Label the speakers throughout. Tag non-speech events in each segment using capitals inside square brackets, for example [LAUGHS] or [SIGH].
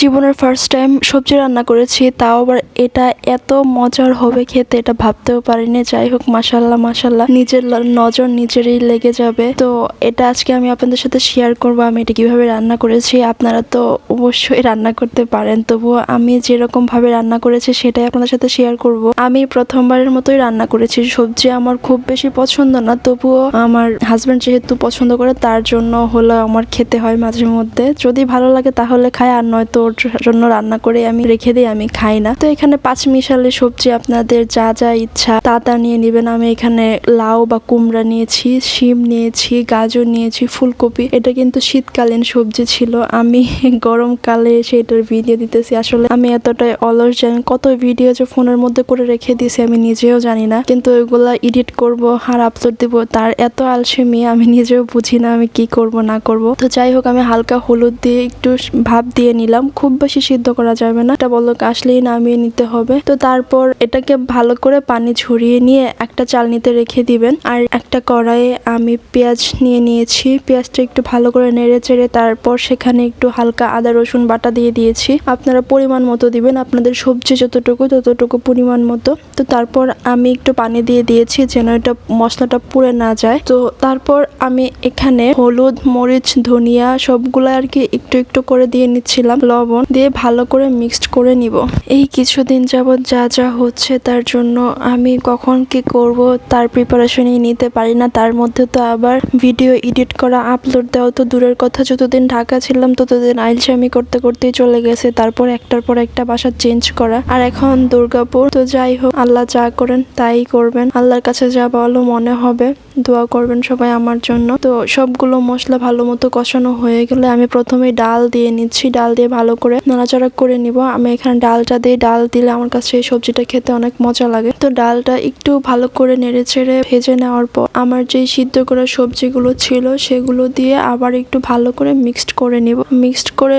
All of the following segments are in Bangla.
Speaker 1: জীবনের ফার্স্ট টাইম সবজি রান্না করেছি, তাও আবার এটা এত মজার হবে খেতে, এটা ভাবতেও পারিনি। যাই হোক মাসাল্লাহ মাসাল্লাহ নিজের নজর নিজেরই লেগে যাবে। তো এটা আজকে আমি আপনাদের সাথে শেয়ার করব, আমি এটা কীভাবে রান্না করেছি। আপনারা তো অবশ্যই রান্না করতে পারেন, তবুও আমি যেরকম ভাবে রান্না করেছি, সেটাই আপনাদের সাথে শেয়ার করব। আমি প্রথমবারের মতোই রান্না করেছি। সবজি আমার খুব বেশি পছন্দ না, তবুও আমার হাজব্যান্ড যেহেতু পছন্দ করে, তার জন্য হলো আমার খেতে হয় মাঝে মধ্যে। যদি ভালো লাগে তাহলে খায়, আর নয়তো ওর জন্য রান্না করে আমি রেখে দিই, আমি খাই না। তো এখানে পাঁচ মিশালে সবজি আপনাদের যা যা ইচ্ছা, তা তা নিয়ে নেবেন। আমি এখানে লাউ বা কুমড়া নিয়েছি, শিম নিয়েছি, গাজর নিয়েছি, ফুলকপি। এটা কিন্তু শীতকালীন সবজি ছিল। আমি [LAUGHS] গরমকালে এসে এটার ভিডিও দিতেছি। আসলে আমি এতটাই অলস জানি কত ভিডিও যে ফোনের মধ্যে করে রেখে দিয়েছি, আমি নিজেও জানি না। কিন্তু ওইগুলা এডিট করব, আর আপলোড দিব, তার এত আলসেমি আমি নিজেও বুঝি না আমি কি করব, না করব। তো যাই হোক, আমি হালকা হলুদ দিয়ে একটু ভাপ দিয়ে নিলাম। খুব বেশি সিদ্ধ করা যাবে না। এটা বলক আসলেই নামিয়ে নিতে হবে। তো তারপর এটাকে ভালো করে পানি ঝরিয়ে নিয়ে একটা চালনিতে রেখে দিবেন। আর একটা কড়াইয়ে আমি পেঁয়াজ নিয়ে নিয়েছি। পেঁয়াজটা একটু ভালো করে নেড়ে চেড়ে তারপর সেখানে একটু হালকা আদা, রসুন বাটা দিয়ে দিয়েছি। আপনারা পরিমাণ মতো দিবেন, আপনাদের সবজি যতটুকু ততটুকু পরিমাণ মতো। তো তারপর আমি একটু পানি দিয়ে দিয়েছি যেন এটা মশলাটা পুড়ে না যায়। তো তারপর আমি এখানে হলুদ, মরিচ, ধনিয়া সবগুলো আর কি একটু একটু করে দিয়ে নিচ্ছিলাম। লবণ দিয়ে ভালো করে মিক্সড করে নিব। এই কিছুদিন যাবৎ যা যা হচ্ছে তার জন্য আমি কখন কি করব তার প্রিপারেশনই নিতে পারি না। তার মধ্যে তো আবার ভিডিও এডিট করা আপলোড দেওয়া তো দূরের কথা। যতদিন ঢাকা ছিলাম ততদিন আইলসামি করতে করতেই চলে গেছে। তারপর একটার পর একটা বাসা চেঞ্জ করা। আর এখন দুর্গাপুর, তো যাই হোক, আল্লাহ যা করেন তাই করবেন। আল্লাহর কাছে যা বলো মনে হবে, দোয়া করবেন সবাই আমার জন্য। তো সবগুলো মশলা ভালো মতো কষানো হয়ে গেলে আমি প্রথমে ডাল দিয়ে নিচ্ছি। ডাল দিয়ে ভালো করে নাড়াচাড়া করে নিব। আমি এখানে ডালটা দিয়ে ডাল দিলে আমার কাছে এই সবজিটা খেতে অনেক মজা লাগে। তো ডালটা একটু ভালো করে নেড়ে ছেড়ে ভেজে নেওয়ার পর আমার যে সিদ্ধ করা সবজিগুলো ছিল সেগুলো দিয়ে আবার একটু ভালো করে মিক্সড করে নিব। মিক্সড করে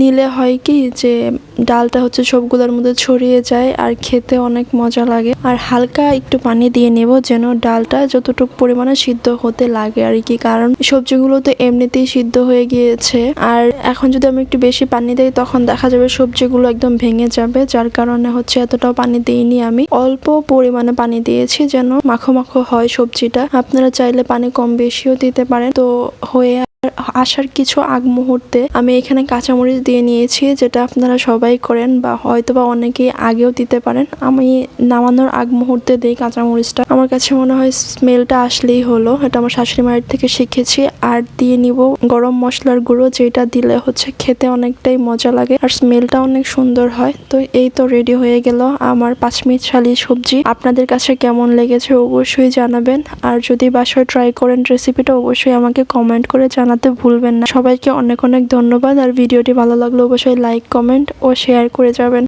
Speaker 1: নিলে হয় কি যে ডালটা হচ্ছে সবগুলোর মধ্যে ছড়িয়ে যায় আর খেতে অনেক মজা লাগে। আর হালকা একটু পানি দিয়ে নেব যেন ডালটা যতটুকু পরিমাণে সিদ্ধ হতে লাগে আর কি, কারণ সবজিগুলো তো এমনিতেই সিদ্ধ হয়ে গিয়েছে। আর এখন যদি আমি একটু বেশি পানি দিই তখন দেখা যাবে সবজিগুলো একদম ভেঙে যাবে, যার কারণে হচ্ছে এতটাও পানি দিইনি আমি। অল্প পরিমাণে পানি দিয়েছি যেন মাখো মাখো হয় সবজিটা। আপনারা চাইলে পানি কম বেশিও দিতে পারেন। তো হয়ে আসার কিছু আগ মুহূর্তে আমি এখানে কাঁচামরিচ দিয়ে নিয়েছি, যেটা আপনারা সবাই করেন বা হয়তো বা অনেকেই আগেও দিতে পারেন। আমি নামানোর আগ মুহূর্তে দিই কাঁচামরিচটা। আমার কাছে মনে হয় স্মেলটা আসলেই হলো, এটা আমার শাশুড়ি মায়ের থেকে শিখেছি। আর দিয়ে নিব গরম মশলার গুঁড়ো, যেটা দিলে হচ্ছে খেতে অনেকটাই মজা লাগে আর স্মেলটা অনেক সুন্দর হয়। তো এই তো রেডি হয়ে গেল আমার পাঁচ মিনিট শালি সবজি। আপনাদের কাছে কেমন লেগেছে অবশ্যই জানাবেন। আর যদি বাসায় ট্রাই করেন রেসিপিটা, অবশ্যই আমাকে কমেন্ট করে জানাতে ভুলবেন না। সবাইকে অনেক অনেক ধন্যবাদ। আর ভিডিওটি ভালো লাগলে অবশ্যই লাইক কমেন্ট ও শেয়ার করে যাবেন।